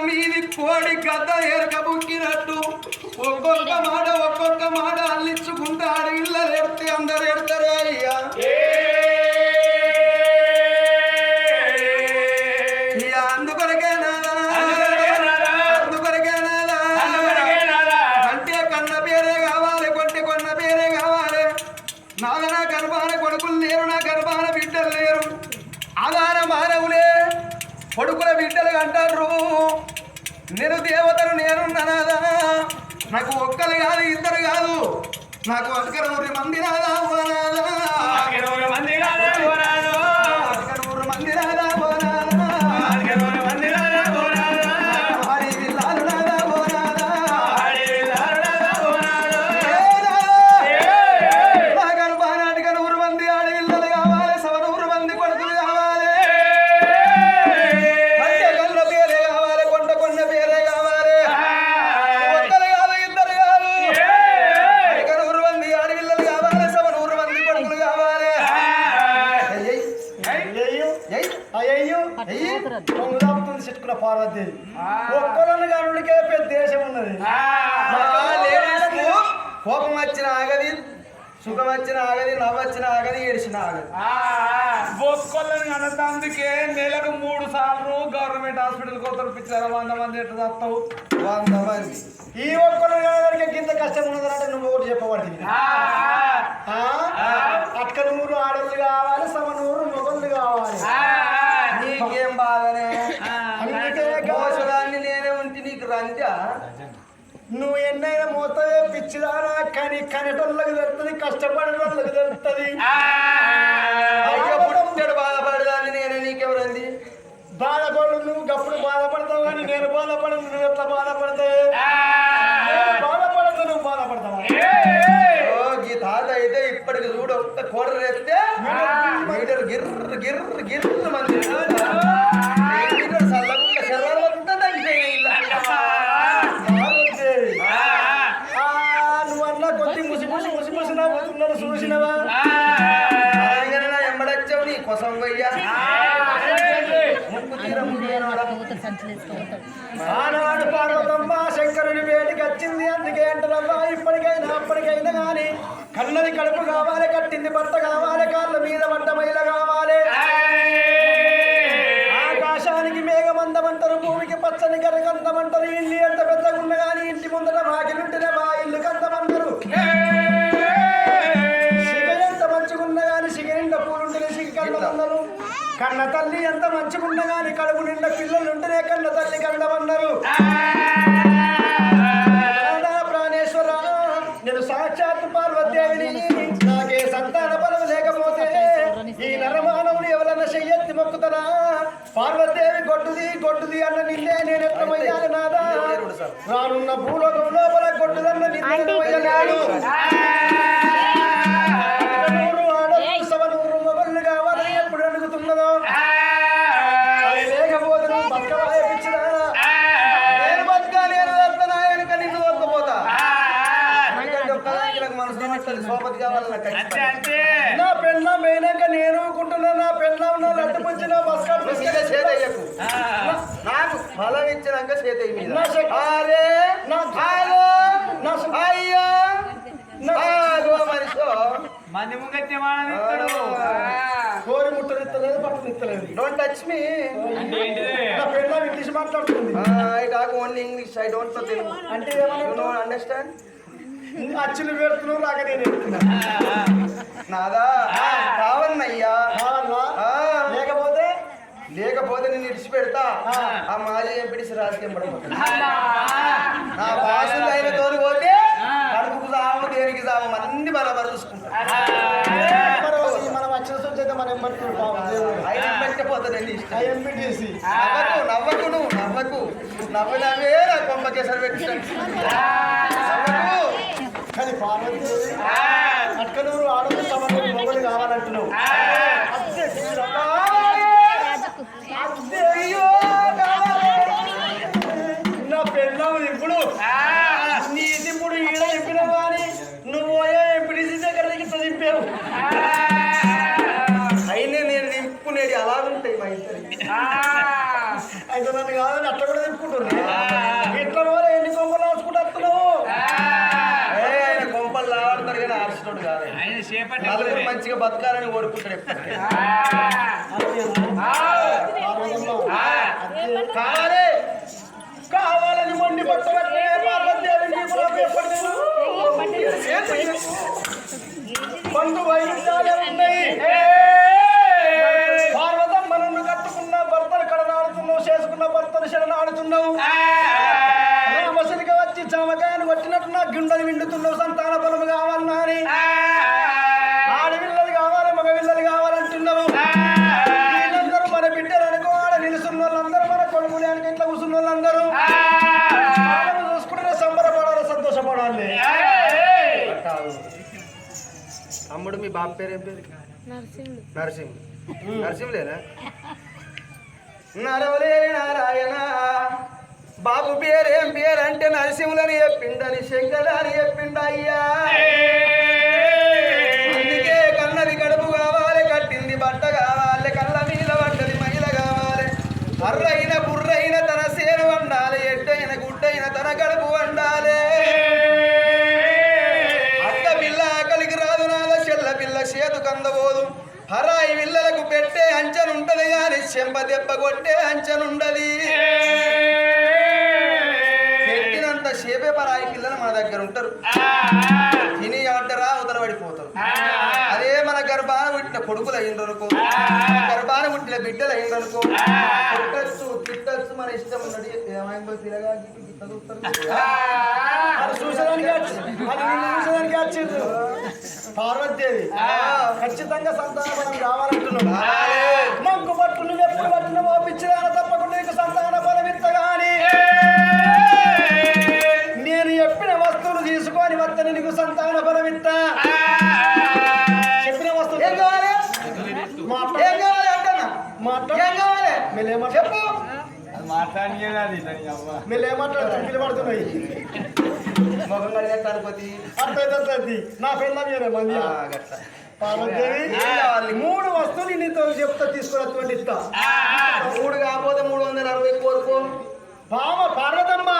మీది కోడి గద్ద ఎరకబుక్కినట్టు ఒక్కొక్క మాట ఒక్కొక్క మాట అల్లించుకుంటే అడవిల్ల ఎడితే అందరు ఎడతారే అయ్యా. ఇక నా గర్భాన కొడుకులు లేరు నా గర్భాన బిడ్డలు లేరు ఆధార మానవులే లోపల బిడ్డలు అంటారు. నేను దేవతను నేనున్నానాదా నాకు ఒక్కరు కాదు ఇద్దరు కాదు. నాకు ఒక్కరు నూరు మంది రాదా మంది నాదా? చెట్టుకున్న పార్వతీదేవి ఒక్కళ్ళని గనుడికే పెద్ద దేశం ఉన్నది. కోపం వచ్చిన ఆగది సుఖం వచ్చిన ఆగది నవ్వు వచ్చిన ఆగది ఏడిచిన ఆగది. బొక్కొల్లని కనతందుకే నెలకు మూడు సార్లు గవర్నమెంట్ హాస్పిటల్కు తొలిపించారు వంద మంది ఎట్లా చేస్తావు వంద మంది. ఈ ఒక్కళ్ళు కనుక ఇంత కష్టం ఉన్నదంటే నువ్వు ఒకటి చెప్పబడింది అక్క నూరు ఆడళ్ళు కావాలి సమ నూరు మొగళ్ళు కావాలి. ఎన్నైనా మోతాదే పిచ్చిదానా కానీ కనటోళ్ళకి తెలుస్తుంది తెలుస్తుంది అయ్యో పుట్టడు బాధపడదాన్ని నేనే నీకెవరంది? బాధపడు నువ్వు గప్పుడు బాధపడతావు కానీ నేను బాధపడను నువ్వు ఎట్లా బాధపడతావు బాధపడదు నువ్వు బాధపడతావా? ఈ తాత అయితే ఇప్పటికి చూడు ఒక్క మీటర్ గిర్ర గిర్ర గిర్ర మంది. నవ్వుతున్నాడు చూసినవా? అలాగనే నా ఎంబడొచ్చావు నీ కోసం పోయ్యా ముక్కు తీర ఆనాడు పార్వతమ్మ శంకరుని వేడికి వచ్చింది. అందుకే అంటారమ్మా ఇప్పటికైనా అప్పటికైనా కానీ కన్నది కడుపు కావాలి కట్టింది బట్ట కావాలి కాళ్ళ మీద పడ్డ మైల కావాలి. ఆకాశానికి మేఘమందమంటారు భూమికి పచ్చని గరగందమంటారు ఇల్లు ఎంత పెద్దగున్న గాని ఇంటి ముందర పార్వతీదేవి గొడ్డుది గొడ్డుది అన్న నిన్నే నేను ఎత్తమయ్యాను నాదా? రానున్న భూలోకం లోపల గొడ్డుదన్న నిన్నే ఫలం ఇచ్చినాక చేతయ్య మీద. అరే అయ్యో. మనిషో. కోరి డోంట్ టచ్ మీ అంటే ఏంటిది? నా పెళ్ళం ఇంగ్లీష్ మాట్లాడుతుంది. I talk only English I don't know Telugu అంటే యు ఏమన్నా నో అండర్స్టాండ్ అచ్చులు పెడుతున్నావు రాక నేను నాదా? కావన్నయ్యా? లేకపోతే నేను ఇడిచిపెడతా. ఆ. ఆ మాజీ ఎంపీడీసీ రాజకీయం పడబోతుంది. నా భాషలు అయిన తోలు పోతే కడుపుకు సాము దేనికి సాము అన్ని బరాబర్ చూసుకుంటా. మనం వచ్చిన మనం ఎంపీటీసీ. నవ్వకు నవ్వకు నువ్వు నవ్వకు. నవ్వు నవ్వే నా కొమ్మ కేసరి పెట్టినట్టు నవ్వకు. కానీ పార్వతి కావాలంటున్నావు నలుగురు మంచిగా బతకాలని కోరుకుంటాడు. కావాలి కావాలని మొండి పట్టబట్టే పండు ఉన్నాయి. కట్టుకున్న భర్తను కడనాడుతున్నావు చేసుకున్న శరణాడుతున్నావు. రామసునిగా వచ్చి చమకాయను కొట్టినట్టు నా గుండెలు విండుతున్నావు సంతాన ఇంట్లో కూర్చున్న వాళ్ళందరూ చూసుకుంటే సంబరపడాలి సంతోషపడాలి. తమ్ముడు మీ బాబు పేరు ఏం పేరు? నరసింహుడు. నరసింహ నరసింహులేనా నరవలేని నారాయణ బాబు పేరేం పేరు అంటే నరసింహులని చెప్పిండని శంకరాని చెప్పిండ అయ్యా. పెట్టే అంచనుంటది గాని చెంప దెబ్బ కొట్టే అంచనుండది పెట్టినంత సేపే పరాయి పిల్లలు మన దగ్గర ఉంటారు. తిని అవతల పడిపోతారు అదే మన గర్భాన పుట్టిన కొడుకులు అయ్యిందనుకో గర్భాన పుట్టిన బిడ్డలు అయ్యిందనుకో కొట్టచ్చు తిట్టచ్చు మన ఇష్టం ఉన్నది. ఏమైందో. అది చూసేదానికి వచ్చిండ్రు. పార్వతీదేవి. ఖచ్చితంగా సంతానం మనం కావాలంటున్నాం మంకు పట్టు నువ్వు ఎప్పుడు పట్టిన ఓపించిన తప్పకుండా నీకు సంతాన బలం ఇత్తగాని నేను చెప్పిన వస్తువులు తీసుకొని వత్తని నీకు సంతాన బలం మీరు ఏమంటారు మీరు పడుతున్నాయి. మొహం కడిగే తరపతి అర్థమైతే నా పిల్ల మీరే మంది పార్వతీదేవి మూడు వస్తువులు నీతో చెప్తా తీసుకున్నటువంటి ఇస్తా. మూడు కాకపోతే మూడు వందల అరవై కోరుకో. బామ పార్వతమ్మ.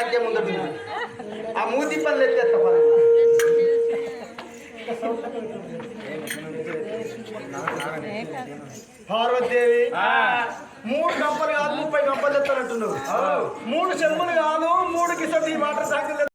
నాకేం ముందు ఆ మూతి పనులు ఎత్తేస్తా పార్వతీదేవి మూడు గంపలు కాదు ముప్పై గంపలు ఎత్తానంటున్నావు మూడు చెమ్మలు కాదు మూడు కిసీ వాటర్ సాకిల్